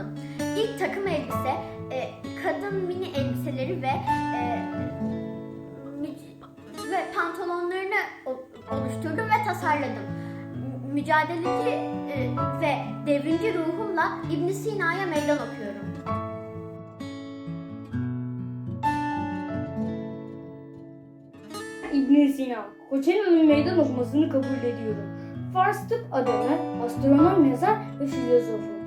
kalmadım. İlk takım elbise, e, kadın mini elbiseleri ve e, ve pantolonlarını oluşturdum ve tasarladım. Mücadeleci e, ve devrimci ruhumla İbn Sina'ya meydan okuyorum. İbn Sina, Koçela'nın meydan okumasını kabul ediyorum. Fars tıp adamı, astronom yazar ve filozofu.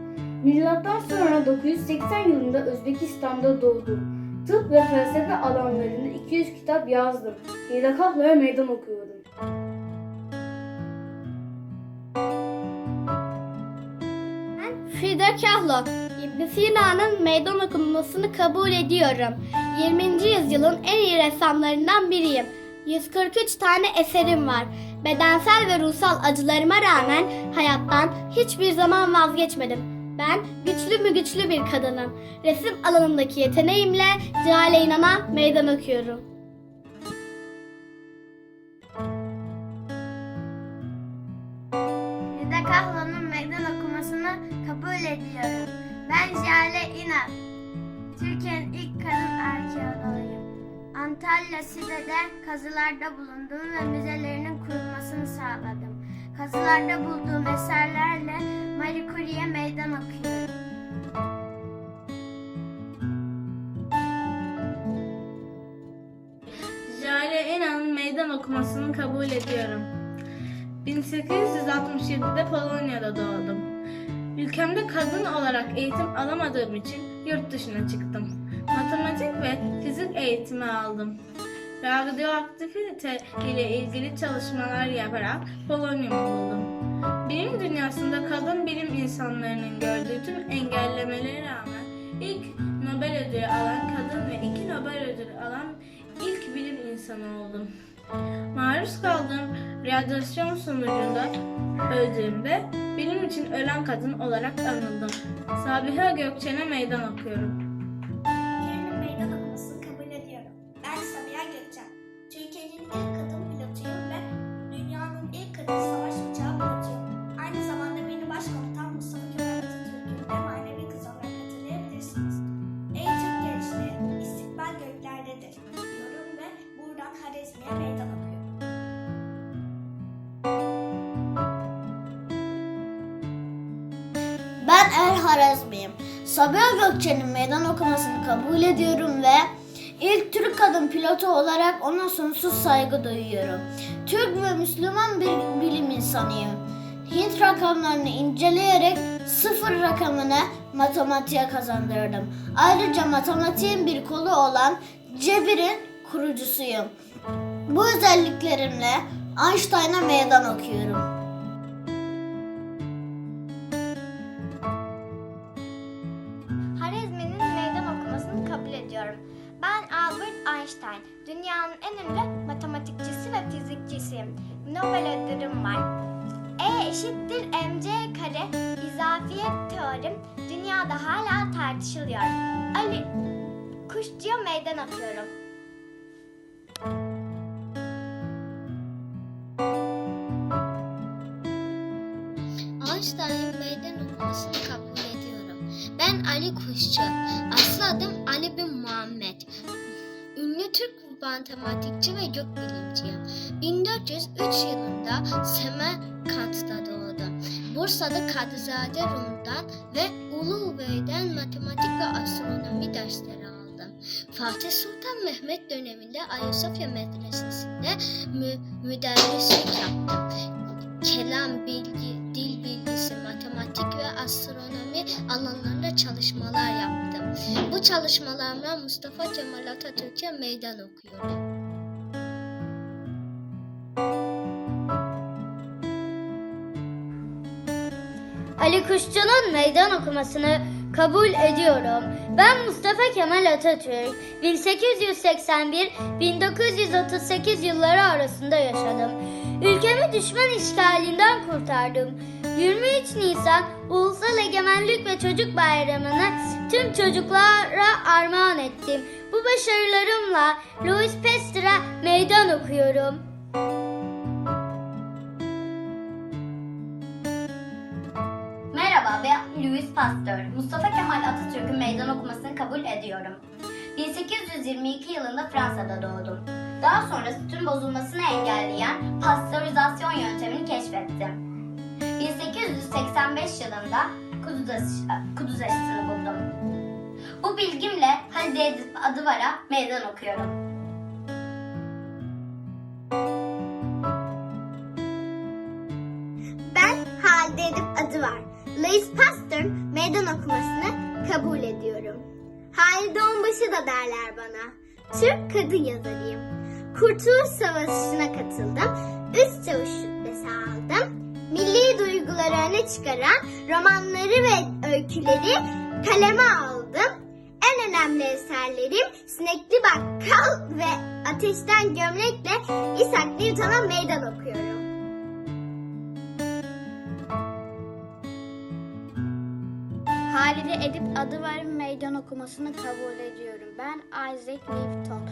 Milattan sonra 980 yılında Özbekistan'da doğdum. Tıp ve felsefe alanlarında 200 kitap yazdım. Hida Kahla'ya meydan okuyorum. Frida Kahlo, İbn Sina'nın meydan okunmasını kabul ediyorum. 20. yüzyılın en iyi ressamlarından biriyim. 143 tane eserim var. Bedensel ve ruhsal acılarıma rağmen hayattan hiçbir zaman vazgeçmedim. Ben güçlü mü güçlü bir kadınım. Resim alanındaki yeteneğimle cehale inana meydan okuyorum. Frida Kahlo'nun meydan okumasını kabul ediyorum. Ben Jale İnan. Türkiye'nin ilk kadın arkeoloğuyum. Antalya Side'de kazılarda bulundum ve müzelerinin kurulmasını sağladım. Kazılarda bulduğum eserlerle Marie okumasını kabul ediyorum. 1867'de Polonya'da doğdum. Ülkemde kadın olarak eğitim alamadığım için yurt dışına çıktım. Matematik ve fizik eğitimi aldım. Radyoaktivite ile ilgili çalışmalar yaparak Polonya'mı buldum. Bilim dünyasında kadın bilim insanlarının gördüğü tüm engellemelere rağmen ilk Nobel ödülü alan kadın ve iki Nobel ödülü alan ilk bilim insanı oldum. Maruz kaldığım radyasyon sonucunda öldüğümde bilim için ölen kadın olarak anıldım. Sabiha Gökçen'e meydan okuyorum. Sabiha Gökçen'in meydan okumasını kabul ediyorum ve ilk Türk kadın pilotu olarak ona sonsuz saygı duyuyorum. Türk ve Müslüman bir bilim insanıyım. Hint rakamlarını inceleyerek sıfır rakamını matematiğe kazandırdım. Ayrıca matematiğin bir kolu olan cebirin kurucusuyum. Bu özelliklerimle Einstein'a meydan okuyorum. Einstein. Dünyanın en ünlü matematikçisi ve fizikçisiyim. Nobel ödülüm var. E eşittir mc kare izafiyet teorim dünyada hala tartışılıyor. Ali Kuşçu'ya meydan okuyorum. Einstein'ın meydan okumasını kabul ediyorum. Ben Ali Kuşçu. Aslı adım Ali bin matematikçi ve gökbilimciyim. 1403 yılında Semerkant'ta doğdum. Bursa'da Kadızade Rum'dan ve Ulubey'den matematik ve astronomi dersleri aldım. Fatih Sultan Mehmet döneminde Ayasofya Medresesi'nde mü müderrislik yaptım kelam bilgi, bilgisi, matematik ve astronomi alanlarında çalışmalar yaptım. Bu çalışmalarımla Mustafa Kemal Atatürk'e meydan okuyorum. Ali Kuşçu'nun meydan okumasını kabul ediyorum. Ben Mustafa Kemal Atatürk. 1881-1938 yılları arasında yaşadım. Ülkemi düşman işgalinden kurtardım. 23 Nisan Ulusal Egemenlik ve Çocuk Bayramı'nı tüm çocuklara armağan ettim. Bu başarılarımla Louis Pasteur'a meydan okuyorum. Merhaba ben Louis Pasteur. Mustafa Kemal Atatürk'ün meydan okumasını kabul ediyorum. 1822 yılında Fransa'da doğdum. Daha sonra sütün bozulmasını engelleyen pastörizasyon yöntemini keşfettim. 1885 yılında kuduz, aşı- aşısını buldum. Bu bilgimle Halide Edip Adıvar'a meydan okuyorum. Ben Halide Edip adı var. Louis Pasteur meydan okumasını kabul ediyorum. Halide Onbaşı da derler bana. Türk kadın yazarıyım. Kurtuluş Savaşı'na katıldım. Üst çavuş rütbesi aldım. Milli duyguları öne çıkaran romanları ve öyküleri kaleme aldım. En önemli eserlerim Sinekli Bakkal ve Ateşten Gömlekle Isaac Newton'a meydan okuyorum. Halide Edip Adıvar'ın meydan okumasını kabul ediyorum. Ben Isaac Newton.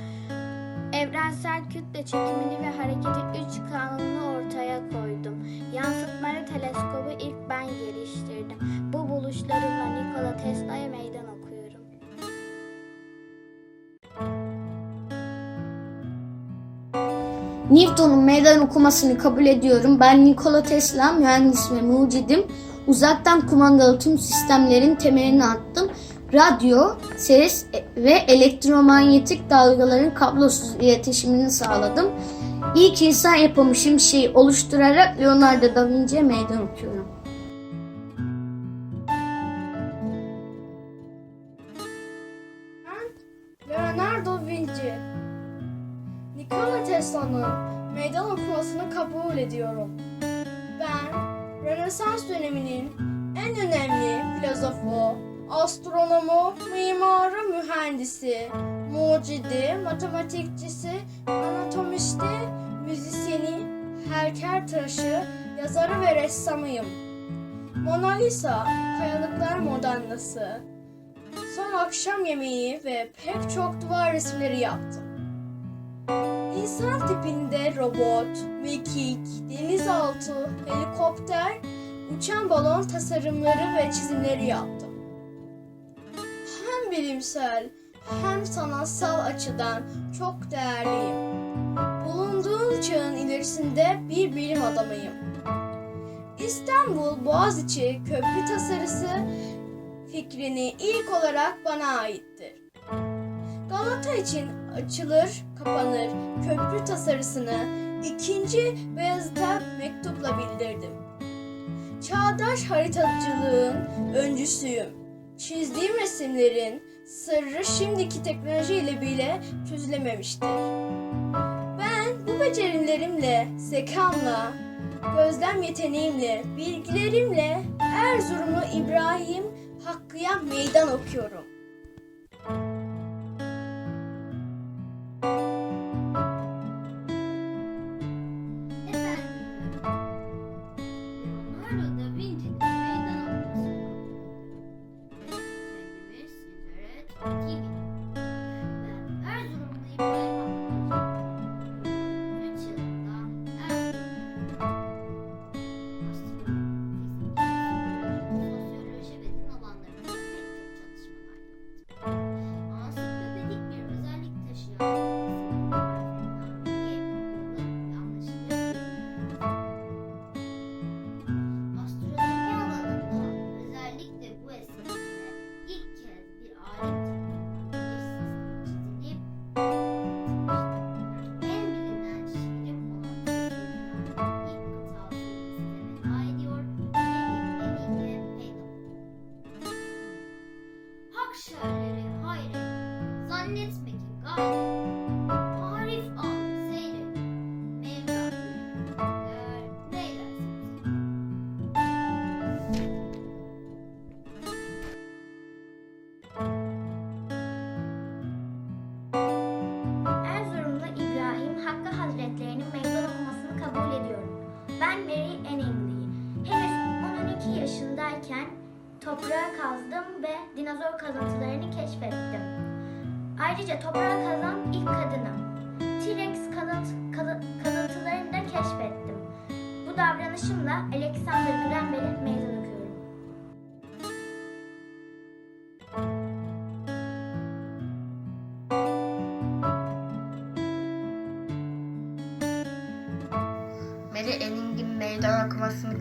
Evrensel kütle çekimini ve hareketin üç kanununu ortaya koydum. Bu buluşlarımla Nikola Tesla'ya meydan okuyorum. Newton'un meydan okumasını kabul ediyorum. Ben Nikola Tesla, mühendis ve mucidim. Uzaktan kumandalı tüm sistemlerin temelini attım. Radyo, ses ve elektromanyetik dalgaların kablosuz iletişimini sağladım. İlk insan yapımı şimşeği oluşturarak Leonardo da Vinci'ye meydan okuyorum. Mühendisi, mucidi, matematikçisi, anatomisti, müzisyeni, heykeltıraşı, yazarı ve ressamıyım. Mona Lisa, Kayalıklar Modernası, Son akşam yemeği ve pek çok duvar resimleri yaptım. İnsan tipinde robot, mekik, denizaltı, helikopter, uçan balon tasarımları ve çizimleri yaptım. Hem bilimsel hem sanatsal açıdan çok değerliyim. Bulunduğum çağın ilerisinde bir bilim adamıyım. İstanbul Boğaziçi Köprü tasarısı fikrini ilk olarak bana aittir. Galata için açılır, kapanır köprü tasarısını ikinci Beyazıt'a mektupla bildirdim. Çağdaş haritacılığın öncüsüyüm. Çizdiğim resimlerin sırrı şimdiki teknolojiyle bile çözülememiştir. Ben bu becerilerimle, zekamla, gözlem yeteneğimle, bilgilerimle Erzurumlu İbrahim Hakkı'ya meydan okuyorum. Russia. Toprağa kazdım ve dinozor kazıntılarını keşfettim. Ayrıca toprağa kazan ilk kadınım. T-Rex kalınt- kalı- kalıntılarını da keşfettim. Bu davranışımla Alexander Graham Bell'e meydan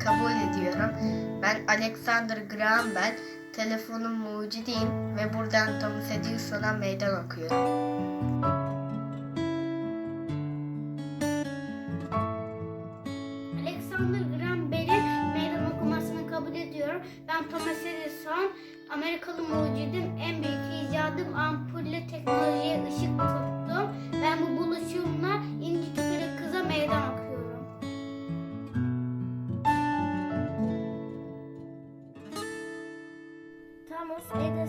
kabul ediyorum. Ben Alexander Graham Bell, telefonun mucidiyim ve buradan Thomas Edison'a meydan okuyorum.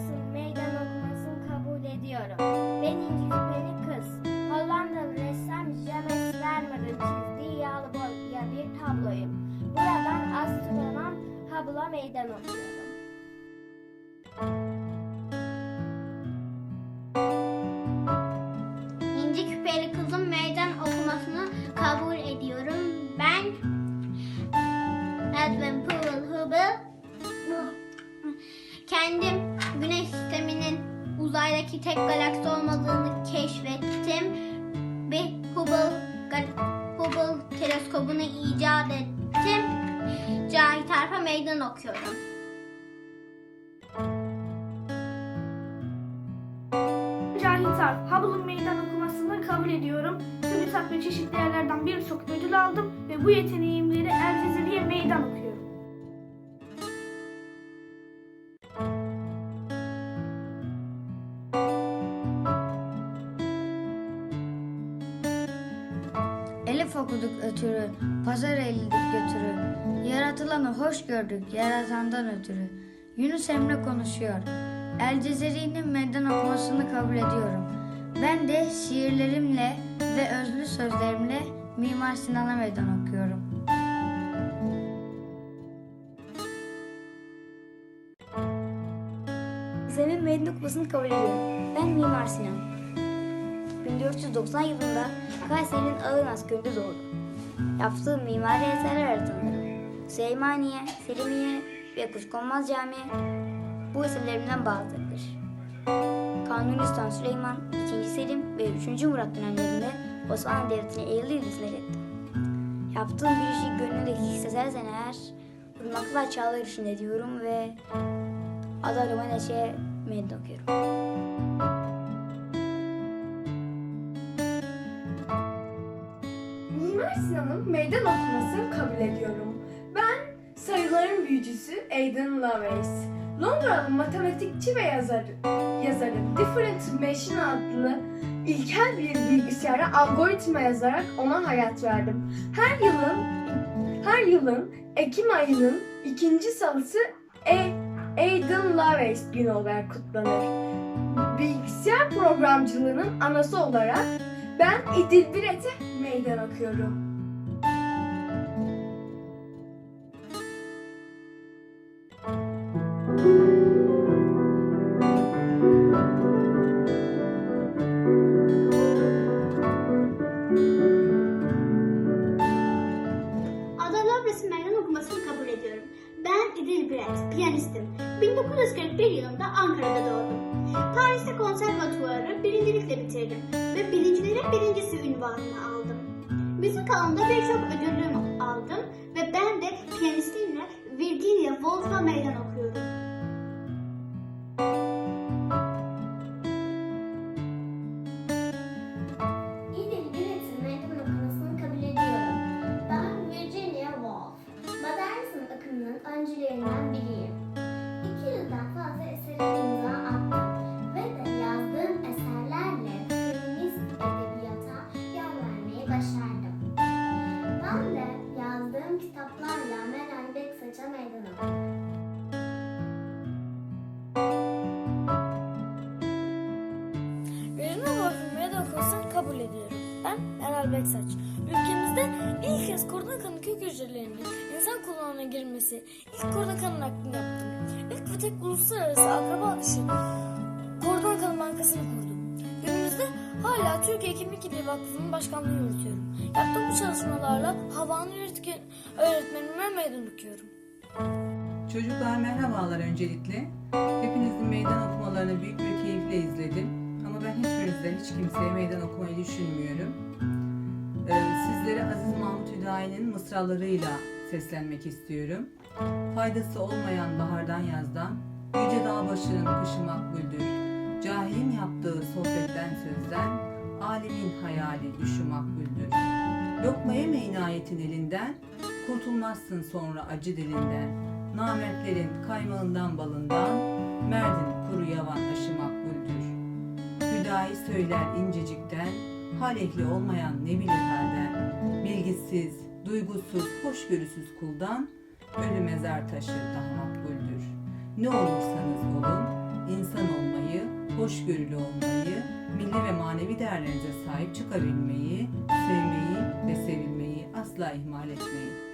Edison meydan okumasını kabul ediyorum. Ben inci küpeli kız. Hollandalı ressam James Vermeer'in çizdiği yağlı boya bir tabloyum. Buradan astronom Hubble'a meydan okuyorum. Uzaydaki tek galaksi olmadığını keşfettim. Bir Hubble, Hubble teleskobunu icat ettim. Cahit Arp'a meydan okuyorum. Cahit Arp, Hubble'ın meydan okumasını kabul ediyorum. TÜBİTAK ve çeşitli yerlerden birçok ödül aldım ve bu yeteneğimleri El meydan okuyorum. Elif okuduk ötürü, pazar eğildik götürü. Yaratılanı hoş gördük, yaratandan ötürü. Yunus Emre konuşuyor. El Cezeri'nin meydan okumasını kabul ediyorum. Ben de şiirlerimle ve özlü sözlerimle Mimar Sinan'a meydan okuyorum. Zemin meydan okumasını kabul ediyorum. Ben Mimar Sinan. 1490 yılında Kayseri'nin Ağınas köyünde doğdum. Yaptığım mimari eserler arasında Süleymaniye, Selimiye ve Kuşkonmaz Camii bu eserlerimden bazılarıdır. Kanuni Sultan Süleyman, 2. Selim ve 3. Murat dönemlerinde Osmanlı Devleti'ne eğildi hizmet etti. Yaptığım bir işi gönlünde hissedersen eğer, Irmaklar Çağlar için ediyorum ve Adalı Neşe meydan okuyorum. Mimar Sinan'ın meydan okumasını kabul ediyorum. Ben sayıların büyücüsü Aidan Lovelace. Londralı matematikçi ve yazarı, yazarı Differentiation adlı ilkel bir bilgisayara algoritma yazarak ona hayat verdim. Her yılın her yılın Ekim ayının ikinci salısı e, Aidan Lovelace günü olarak kutlanır. Bilgisayar programcılığının anası olarak ben İdil Biret'e meydan okuyorum. Aldım. Müzik alanında birçok ödülüm aldım ve ben de piyanistimle Virginia Woolf'a meydan okuyorum. Girmesi, ilk kordon kanı naklini yaptım. İlk ve tek uluslararası akraba dışı kordon kanı bankasını kurdum. Günümüzde hala Türkiye Kemik İliği Vakfı'nın başkanlığı yürütüyorum. Yaptığım bu çalışmalarla havanın öğretmenime meydan okuyorum. Çocuklar merhabalar öncelikle. Hepinizin meydan okumalarını büyük bir keyifle izledim. Ama ben hiçbirinizden hiç kimseye meydan okumayı düşünmüyorum. Ee, sizlere Aziz Mahmut Hüdayi'nin mısralarıyla seslenmek istiyorum. Faydası olmayan bahardan yazdan, yüce dağ başının kışı makbuldür. Cahilin yaptığı sohbetten sözden, alimin hayali düşü makbuldür. Lokma yeme inayetin elinden, kurtulmazsın sonra acı dilinden. Namertlerin kaymağından balından, merdin kuru yavan aşı makbuldür. Hüdayi söyler incecikten, hal ehli olmayan ne bilir halden. Bilgisiz, duygusuz, hoşgörüsüz kuldan, ölü mezar taşı daha makbuldür. Ne olursanız olun, insan olmayı, hoşgörülü olmayı, milli ve manevi değerlerinize sahip çıkabilmeyi, sevmeyi ve sevilmeyi asla ihmal etmeyin.